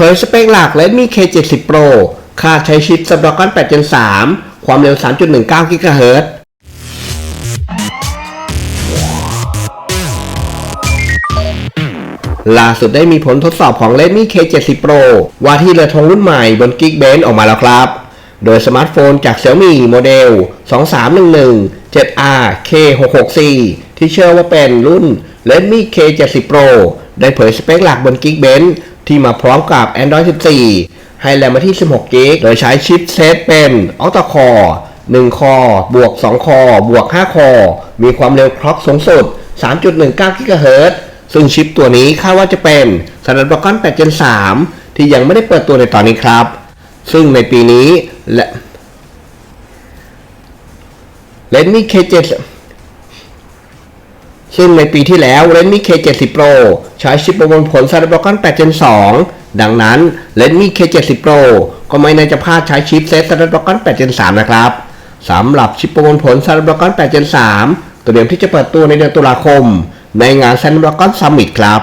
เผยสเปคหลัก Redmi K70 Pro ค่าใช้ชิป Snapdragon 8 Gen 3 ความเร็ว 3.19 GHz ล่าสุดได้มีผลทดสอบของ Redmi K70 Pro ว่าที่เรือธงรุ่นใหม่บน Geekbench ออกมาแล้วครับ โดยสมาร์ทโฟนจาก Xiaomi โมเดล 2311 7R K664 ที่เชื่อว่าเป็นรุ่น Redmi K70 Pro ได้เผยสเปคหลักบน Geekbench ที่มาพร้อมกับ Android 14 ให้แรมมาที่ 16 g b โดยใช้ชิปเซตเป็น Octa Core 1 คอ บวก 2 คอ บวก 5 คอ มีความเร็วคล็อกสูงสุด 3.19 GHz ซึ่งชิปตัวนี้คาดว่าจะเป็น Snapdragon 8 Gen 3 ที่ยังไม่ได้เปิดตัวในตอนนี้ครับ ซึ่งในปีนี้และ Redmi K7 ซึ่งในปีที่แล้ว Redmi K70 Pro ใช้ชิปประมวลผล Snapdragon 8 Gen 2 ดังนั้น Redmi K70 Pro ก็ไม่น่าจะพลาดใช้ชิปเซต Snapdragon 8 Gen 3 นะครับสำหรับชิปประมวลผล Snapdragon 8 Gen 3เดียวที่จะเปิดตัวในเดือนตุลาคม ในงาน Snapdragon Summit ครับ